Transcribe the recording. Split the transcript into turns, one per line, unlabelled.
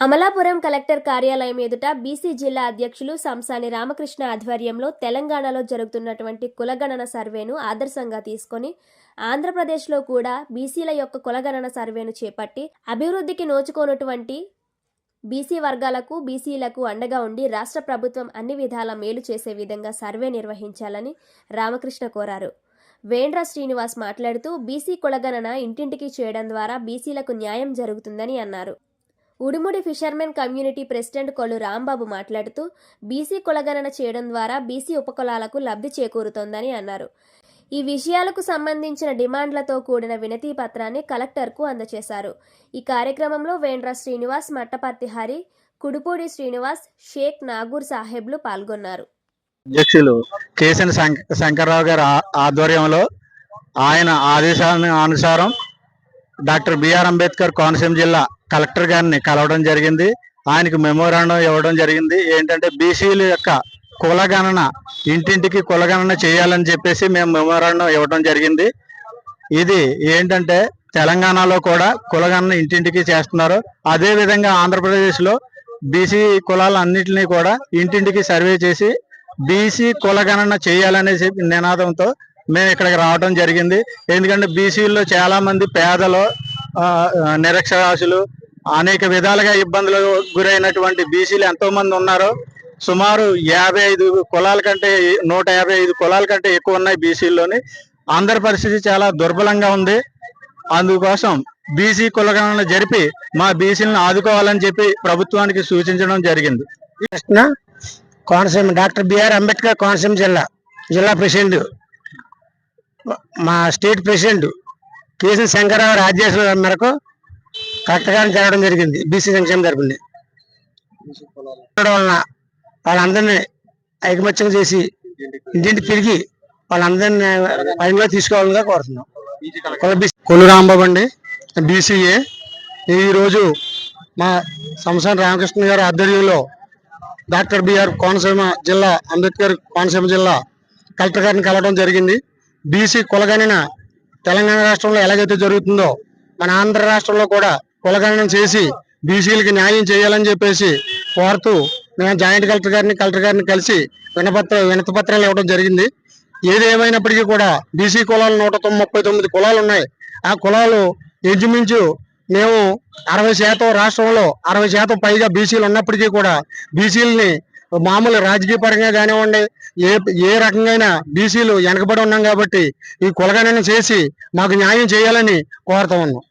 Amalapuram collector కార్యాలయం ఎదుట BC జిల్లా అధ్యక్షులు సంసాని రామకృష్ణ ఆధ్వర్యంలో తెలంగాణలో జరుగుతున్నటువంటి కులగణన సర్వేను ఆదర్శంగా తీసుకొని ఆంధ్రప్రదేశ్లో కూడా బీసీల యొక్క కులగణన సర్వేను చేపట్టి అభివృద్ధికి నోచుకోనటువంటి బీసీ వర్గాలకు బీసీలకు అండగా ఉండి రాష్ట్ర ప్రభుత్వం అన్ని విధాల మేలు చేసే విధంగా సర్వే నిర్వహించాలని రామకృష్ణ కోరారు. వేండ్ర శ్రీనివాస్ మాట్లాడుతూ బీసీ కులగణన ఇంటింటికి చేయడం ద్వారా బీసీలకు న్యాయం జరుగుతుందని అన్నారు. Udumudi fishermen community president Kollu Rambabu మాట్లాడుతూ బీసీ కులగణన చేయడం ద్వారా బీసీ ఉపకులాలకు లబ్ధి చేకూరుతోందని అన్నారు. ఈ విషయాలకు సంబంధించిన డిమాండ్లతో కూడిన వినతి పత్రాన్ని కలెక్టర్కు అందజేశారు ఈ కార్యక్రమంలో వేండ్ర శ్రీనివాస్ మట్టపర్తి హరి కుడుపూడి శ్రీనివాస్ షేక్ నాగూర్ సాహెబ్లు పాల్గొన్నారు.
అధ్యక్షులు కేసీఎన్ శంక- శంకర్రావు గారి ఆ- ఆధ్వర్యంలో ఆయన ఆదేశాల అనుసారం డాక్టర్ బిఆర్ అంబేద్కర్ కోనసీమ జిల్లా కలెక్టర్ గారిని కలవడం జరిగింది. ఆయనకు మెమోరాండం ఇవ్వడం జరిగింది. ఏంటంటే బీసీల యొక్క కులగణన ఇంటింటికి కులగణన చేయాలని చెప్పేసి మేము మెమోరాండం ఇవ్వడం జరిగింది. ఇది ఏంటంటే తెలంగాణలో కూడా కులగణన ఇంటింటికి చేస్తున్నారు. అదే విధంగా బీసీ కులాలన్నింటినీ కూడా ఇంటింటికి సర్వే చేసి బీసీ కులగణన చేయాలనే చెప్పి నినాదంతో మేము ఇక్కడికి రావడం జరిగింది. ఎందుకంటే బీసీల్లో చాలామంది పేదలు నిరక్షరాశులు నిరక్షరాస్యులు అనేక విధాలుగా ఇబ్బందులకు గురైనటువంటి బీసీలు ఎంతో మంది ఉన్నారు. సుమారు యాభై ఐదు కులాల కంటే నూట యాభై ఐదు కులాల కంటే ఎక్కువ ఉన్నాయి బీసీల్లోని. అందరి పరిస్థితి చాలా దుర్బలంగా ఉంది. అందుకోసం బీసీ కులగణన జరిపి మా బీసీలను ఆదుకోవాలని చెప్పి ప్రభుత్వానికి సూచించడం జరిగింది.
కృష్ణ కోనసీమ డాక్టర్ బిఆర్ అంబేద్కర్ కోనసీమ జిల్లా జిల్లా ప్రెసిడెంట్ మా స్టేట్ ప్రెసిడెంట్ కేసీ శంకరరావు ఆదేశాల మేరకు కలెక్టర్ గారిని జరగడం జరిగింది. బీసీ సంక్షేమ తరపుని. వలన వాళ్ళందరినీ ఐకమత్యం చేసి ఇంటింటి తిరిగి వాళ్ళందరినీ పనిలో తీసుకోవాలని కోరుతున్నాం. కుల
కొల్లు రాంబాబు అండి బీసీఏ. ఈరోజు మా సంసారం రామకృష్ణ గారి ఆధ్వర్యంలో డాక్టర్ బిఆర్ కోనసీమ జిల్లా అంబేద్కర్ కోనసీమ జిల్లా కలెక్టర్ గారిని కలవడం జరిగింది. బీసీ కులగణన తెలంగాణ రాష్ట్రంలో ఎలాగైతే జరుగుతుందో మన ఆంధ్ర రాష్ట్రంలో కూడా కులగణనం చేసి బీసీలకి న్యాయం చేయాలని చెప్పేసి కోరుతూ మేము జాయింట్ కలెక్టర్ గారిని కలెక్టర్ గారిని కలిసి వినపత్ర వినతపత్రాలు ఇవ్వడం జరిగింది. ఏది ఏమైనప్పటికీ కూడా బీసీ కులాలు నూట ముప్పై తొమ్మిది కులాలు ఉన్నాయి. ఆ కులాలు ఇంచుమించు మేము అరవై శాతం రాష్ట్రంలో అరవై శాతం పైగా బీసీలు ఉన్నప్పటికీ కూడా బీసీలని మామూలు రాజకీయ పరంగా కానివ్వండి ఏ ఏ రకంగా బీసీలు వెనకబడి ఉన్నాం కాబట్టి ఈ కులగణన చేసి మాకు న్యాయం చేయాలని కోరుతా ఉన్నాం.